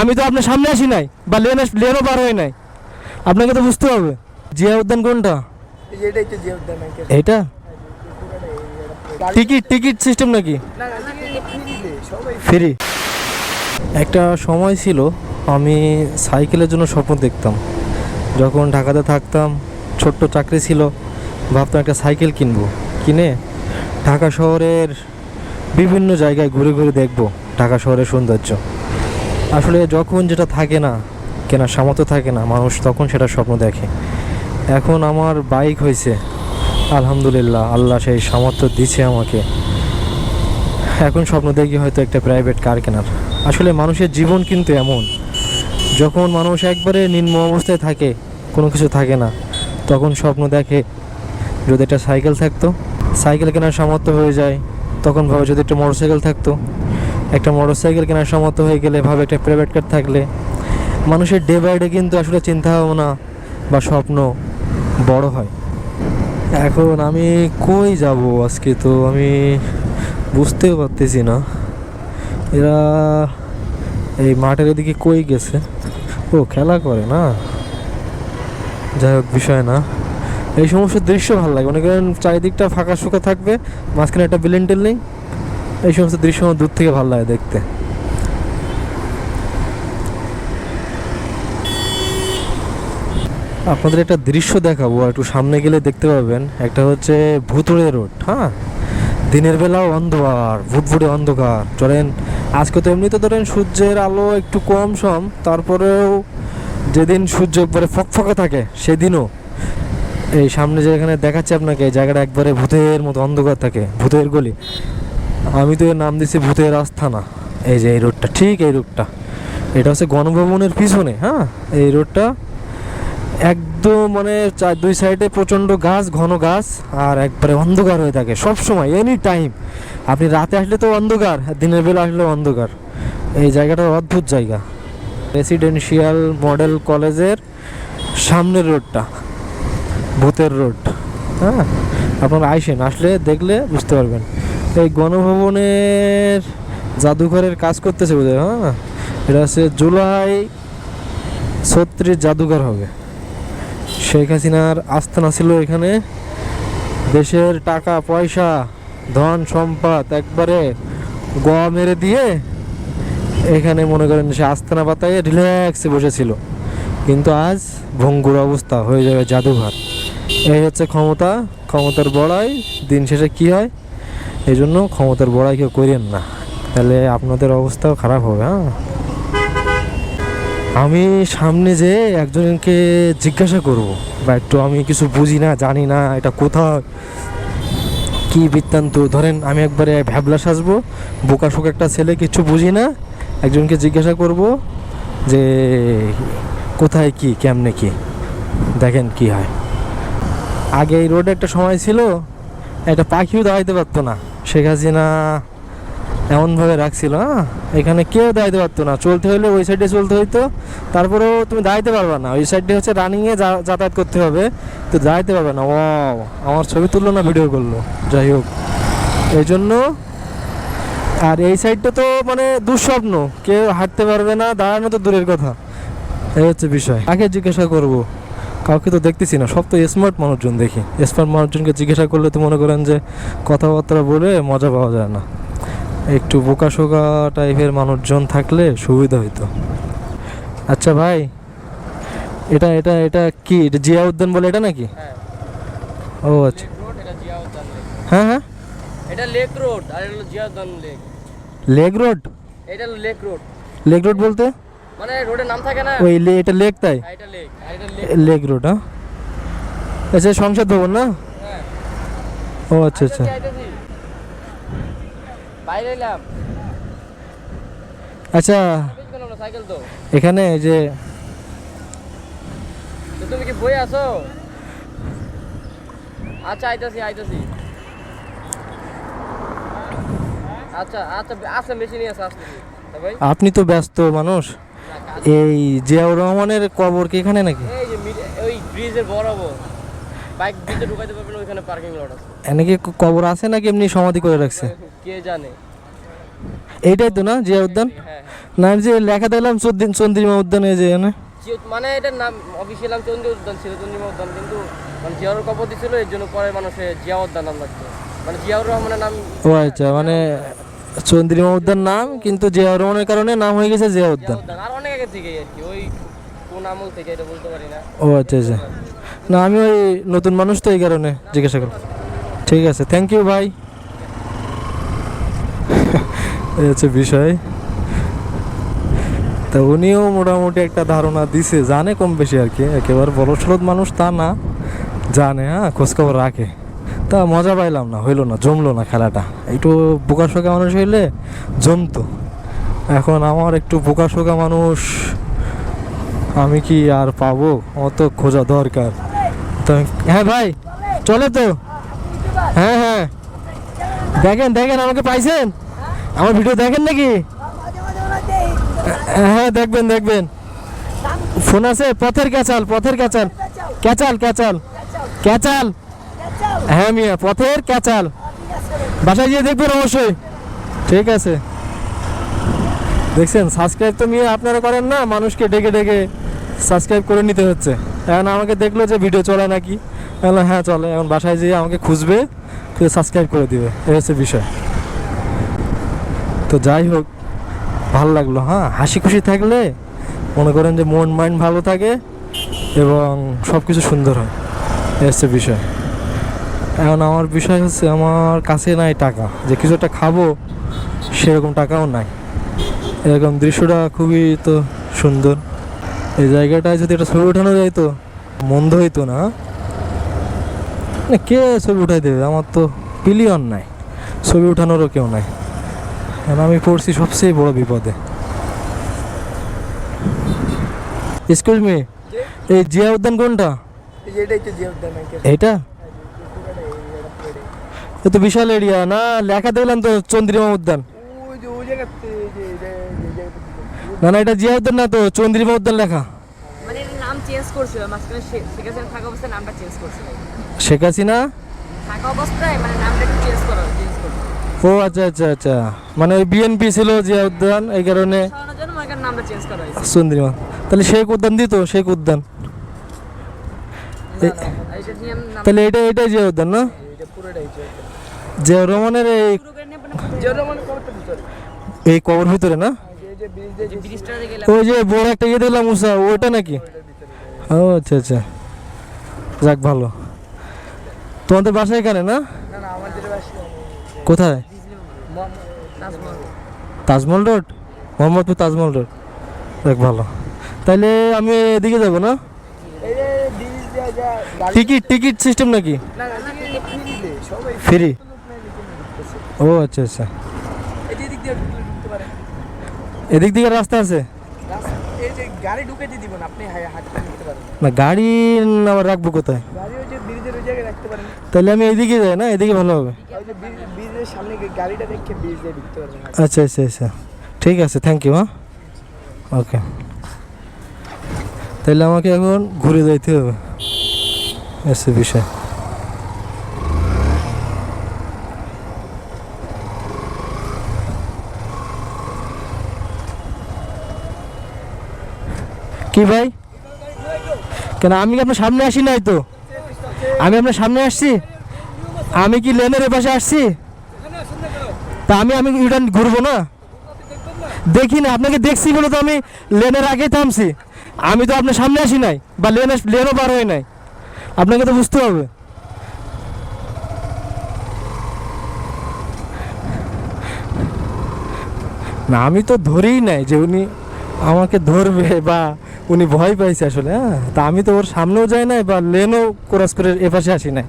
আমি তো আপনার সামনে আসি নাই, বা লেন লেনও পার হই নাই। আপনাকে তো বুঝতে হবে। জিয়া উদ্যান কোনটা? এইটা? টিকিট টিকিট সিস্টেম নাকি? ফ্রি। একটা সময় ছিল, আমি সাইকেলের জন্য স্বপ্ন দেখতাম। যখন ঢাকাতে থাকতাম, ছোট্ট চাকরি ছিল, ভাবতাম একটা সাইকেল কিনবো। কিনে ঢাকা শহরের বিভিন্ন জায়গায় ঘুরে ঘুরে দেখব, ঢাকা শহরের সৌন্দর্য। আসলে যখন যেটা থাকে না কেনার সামর্থ্য থাকে না, মানুষ তখন সেটা স্বপ্ন দেখে। এখন আমার বাইক হয়েছে, আলহামদুলিল্লাহ, আল্লাহ সেই সামর্থ্য দিছে আমাকে। এখন স্বপ্ন দেখি হয়তো একটা প্রাইভেট কার কেনার। আসলে মানুষের জীবন কিন্তু এমন, যখন মানুষ একবারে নিম্ন অবস্থায় থাকে, কোনো কিছু থাকে না, তখন স্বপ্ন দেখে যদি একটা সাইকেল থাকতো সাইকেল কেনার সামর্থ্য হয়ে যায়, তখন ভাবে যদি একটা মোটর সাইকেল থাকতো একটা মোটর সাইকেল কেনার সমর্থ হয়ে গেলে, ভাবে একটা প্রাইভেট কার থাকলে, মানুষের ডে বাই ডে কিন্তু আসলে চিন্তা ভাবনা বা স্বপ্ন বড় হয়। এখন আমি কই যাব আজকে তো আমি বুঝতেও পারতেছি না। এরা এই মাঠের এদিকে কই গেছে? ও, খেলা করে না? যাই হোক, বিষয় না। এই সমস্ত দৃশ্য ভালো লাগে। মনে করেন চারিদিকটা ফাঁকা শুকা থাকবে, মাঝখানে একটা বিল্ডিং টিল্ডিং এই সমস্ত দৃশ্য আমার দূর থেকে ভালো লাগে দেখতে। আপনাদের একটা দৃশ্য দেখাবো একটু সামনে গেলে দেখতে পাবেন। একটা হচ্ছে ভুতুড়ে রোড হ্যাঁ? দিনের বেলাও অন্ধকার, ভুটভুটে অন্ধকার। ধরেন আজকে তো এমনিতে ধরেন সূর্যের আলো একটু কম সম, তারপরেও যেদিন সূর্য একবারে ফকফকে থাকে, সেদিনও। এই সামনে যেখানে দেখাচ্ছে আপনাকে জায়গাটা একবারে ভূতের মতো অন্ধকার থাকে, ভূতের গলি। আমি তো এর নাম দিছি ভূতের আস্থানা। এই যে এই রোডটা, ঠিক এই রোডটা। এটা হচ্ছে গণভবনের পিছনে হ্যাঁ? এই রোডটা একদম মানে চার, দুই সাইডে প্রচণ্ড গাছ, ঘন গাছ, আর একবারে অন্ধকার হয়ে থাকে সব সময় এনি টাইম আপনি রাতে আসলে তো অন্ধকার, দিনের বেলা আসলেও অন্ধকার। এই জায়গাটা অদ্ভুত জায়গা। রেসিডেন্সিয়াল মডেল কলেজের সামনের রোডটা, ভূতের রোড হ্যাঁ? আপনারা আইসেন, আসলে দেখলে বুঝতে পারবেন। এই গণভবনের জাদুঘরের কাজ করতেছে বোধহয় হ্যাঁ? এটা হচ্ছে জুলাই ছত্রিশ জাদুঘর হবে। শেখ হাসিনার আস্থানা ছিল এখানে। দেশের টাকা, পয়সা, ধন, সম্পদ একবারে গোয়া মেরে দিয়ে এখানে মনে করেন সে আস্থানা পাতায় রিল্যাক্সে বসেছিল। কিন্তু আজ ভঙ্গুর অবস্থা হয়ে যাবে জাদুঘর। এই হচ্ছে ক্ষমতা। ক্ষমতার বড়াই দিন শেষে কী হয়? এই জন্য ক্ষমতার বড়াই কেউ করেন না। তাহলে আপনাদের অবস্থাও খারাপ হবে হ্যাঁ? আমি সামনে যে একজনকে জিজ্ঞাসা করব, বা একটু আমি কিছু বুঝি না, জানি না এটা কোথায়, কি বৃত্তান্ত, ধরেন আমি একবারে ভ্যাবলা সাজবো, বোকা শোক একটা ছেলে, কিছু বুঝি না, একজনকে জিজ্ঞাসা করব যে কোথায় কি, কেমনে কি, দেখেন কি হয়। আগে এই রোডে একটা সময় ছিল, একটা পাখিও দাঁড়াইতে পারতো না। শেখ হাসিনা এমনভাবে রাখছিল হ্যাঁ? এখানে কেউ দাঁড়াইতে পারতো না। চলতে হলে ওই সাইডে চলতে হইতো। তারপরেও তুমি দাঁড়াইতে পারবে না। ওই সাইডে হচ্ছে রানিংয়ে যাতায়াত করতে হবে। তো দাঁড়াইতে পারবে না। ও আমার ছবি তুললো না ভিডিও করল। যাই হোক। এই জন্য আর এই সাইডটা তো মানে দুঃস্বপ্ন। কেউ হাঁটতে পারবে না। দাঁড়ানো তো দূরের কথা। এই হচ্ছে বিষয়। আগে জিজ্ঞাসা করব? কাউকে তো দেখতেছি না সব তো স্মার্ট মানুষজন দেখি। স্মার্ট মানুষজনকে জিজ্ঞাসা করলে তো মনে করেন যে কথাবার্তা বলে মজা পাওয়া যায় না। একটু বোকাশোকা টাইপের মানুষজন থাকলে সুবিধা হইতো। আচ্ছা ভাই এটা এটা এটা কি? এটা জিয়া উদ্যান বলে এটা নাকি? হ্যাঁ। ও আচ্ছা। হ্যাঁ হ্যাঁ। এটা লেক রোড আর এটা Zia Udyan lake lake road এটা লেক রোড লেক রোড বলতে? মানে রোডের নাম থাকে না? ওই এটা লেক তাই? হ্যাঁ, এটা লেক। এটা লেক। লেক রোড হ্যাঁ? আচ্ছা সংসদ ভবন না? হ্যাঁ। ও আচ্ছা আচ্ছা আইতাছি, আইতাছি। বাইরে এলাম। আচ্ছা এখানে যে তুমি কি বই আছো? আচ্ছা আইতাছি আইতাছি। আচ্ছা আচ্ছা আছে মেশিনই আছে আসতেছি আপনি তো ব্যস্ত মানুষ। এই জিয়াউর রহমানের কবর কি এখানে নাকি? এই যে ওই ব্রিজের বরাবর। বাইক ভিতরে ঢুকাইতে পারবেন ওইখানে পার্কিং লট আছে। এনে কি কবর আছে নাকি এমনি সমাধি করে রাখছে? কে জানে? এইটাই তো না জিয়া উদ্যান? হ্যাঁ হ্যাঁ। না আমি যে লেখা দেখলাম চন্দ্রি চন্দ্রিমা উদ্যানে যে এখানে। মানে এটার নাম অফিসিয়াল নাম চন্দ্র উদ্যান ছিল চন্দ্রিমা উদ্যান কিন্তু মানে জিয়াউর কবর দিছিল এর জন্য পরে মানুষে জিয়া উদ্যান নাম রাখতো মানে জিয়াউর রহমানের নাম ও আচ্ছা মানে চন্দ্রিমা উদ্যান নাম কিন্তু জিয়া রহমানের কারণে নাম হয়ে গেছে জিয়া উদ্যান উদ্যান আর অনেক আগে থেকে আর কি ওই কোন আমল থেকে এটা বলতে পারি না। ও আচ্ছা আচ্ছা। না আমি ওই নতুন মানুষ তো এই কারণে জিজ্ঞাসা করলাম। ঠিক আছে থ্যাংক ইউ ভাই এই হচ্ছে বিষয়। তা উনিও মোটামুটি একটা ধারণা দিছে জানে কম বেশি আর কি একেবারে বড় মানুষ তা না জানে হ্যাঁ খোঁজখবর রাখে। তা মজা পাইলাম না, হইল না, জমলো না খেলাটা। একটু বোকা শোকা মানুষ হইলে জমতো। এখন আমার একটু বোকা শোকা মানুষ, আমি কি আর পাবো? অত খোঁজা দরকার। হ্যাঁ ভাই, চলে তো। হ্যাঁ হ্যাঁ। দেখেন দেখেন আমাকে পাইছেন? আমার ভিডিও দেখেন নাকি? হ্যাঁ দেখবেন দেখবেন। ফোন আছে? পথের ক্যাচাল পথের ক্যাচাল। ক্যাচাল ক্যাচাল। ক্যাচাল। হ্যাঁ মিয়া, পথের ক্যাচাল। বাসায় গিয়ে দেখবেন অবশ্যই। ঠিক আছে। দেখছেন সাবস্ক্রাইব তো মিয়া আপনারা করেন না, মানুষকে ডেকে ডেকে সাবস্ক্রাইব করে নিতে হচ্ছে। এখন আমাকে দেখল যে ভিডিও চলে নাকি। হ্যাঁ চলে। এখন বাসায় যেয়ে আমাকে খুঁজবে, খুঁজে সাবস্ক্রাইব করে দিবে। এই হচ্ছে বিষয়। তো যাই হোক, ভালো লাগল হ্যাঁ? হাসি খুশি থাকলে মনে করেন যে মন মাইন্ড ভালো থাকে এবং সব কিছু সুন্দর হয়। এই হচ্ছে বিষয়। এখন আমার বিষয় হচ্ছে আমার কাছে নাই টাকা। যে কিছু একটা খাব সেরকম টাকাও নাই। এরকম দৃশ্যটা খুবই তো সুন্দর। এই জায়গাটায় যদি একটা ছবি ওঠানো যায় তো মন্দ হইতো না। না, কে ছবি উঠাই দেবে? আমার তো পিলিয়ন নাই। ছবি উঠানোরও কেউ নাই। এখন আমি পড়ছি সবচেয়ে বড় বিপদে। এক্সকিউজ মি এই জিয়া উদ্যান কোনটা? এটাই তো যে উদ্যান নাকি এইটা এ তো বিশাল এরিয়া না? লেখা দেখলাম তো চন্দ্রিমা উদ্যান না না এটা জিয়া উদ্যান না তো চন্দ্রিমা উদ্যান লেখা। মানে শেখ হাসিনা মানে নামটা একটু চেঞ্জ করা চেঞ্জ করছিল। ও আচ্ছা আচ্ছা আচ্ছা। মানে ওই বিএনপি ছিল জিয়া উদ্যান এই কারণে সরানোর জন্য নামটা চেঞ্জ করা হয়েছে। চন্দ্রিমা তাহলে শেখ উদ্যান দিত শেখ উদ্যান। তাহলে এটা এটাই জিয়া উদ্যান না এটা পুরোটাই যে জিয়া রহমানের এই এই কবর ভিতরে না? ওই যে বড় একটা ইয়ে দেখলাম উষা ওইটা নাকি? ও আচ্ছা আচ্ছা। যাক ভালো। তোমাদের বাসা এখানে না? কোথায়? তাজমহল রোড? মোহাম্মদপুর তাজমহল রোড। দেখ ভালো। তাইলে আমি এদিকে যাব না? টিকিট টিকিট সিস্টেম নাকি? ফ্রি? ও আচ্ছা আচ্ছা। এদিক দিকে রাস্তা আছে? গাড়ি না আপনি হাঁটতে ঢুকতে পারেন। না গাড়ি আবার রাখব কোথায়? গাড়ি ওই যে ব্রিজের ওই জায়গায় রাখতে পারেন। তাহলে আমি এইদিকে যাই না? এদিকে ভালো হবে। ওই যে ব্রিজের সামনে গাড়িটা দেখে ব্রিজ দিয়ে ঢুকতে পারবেন আচ্ছা আচ্ছা আচ্ছা। ঠিক আছে থ্যাংক ইউ হ্যাঁ? ওকে তাহলে আমাকে এখন ঘুরে যাইতে হবে। এসে বিষয়। কি ভাই? কেন, আমি কি আপনার সামনে আসি নাই তো? আমি আপনার সামনে আসছি? আমি কি লেনের এপাশে আসছি? তা আমি আমি রিটার্ন ঘুরবো না? দেখি না, আপনাকে দেখছি বলে তো আমি লেনের আগে থামছি। আমি তো আপনার সামনে আসি নাই, বা লেনে লেনও পার হই নাই। আপনাকে তো বুঝতে হবে। না, আমি তো ধরেই নাই যে উনি আমাকে ধরবে বা উনি ভয় পাইছে আসলে হ্যাঁ। তা আমি তো ওর সামনেও যাই নাই বা লেনও ক্রস করে এপাশে আসি নাই।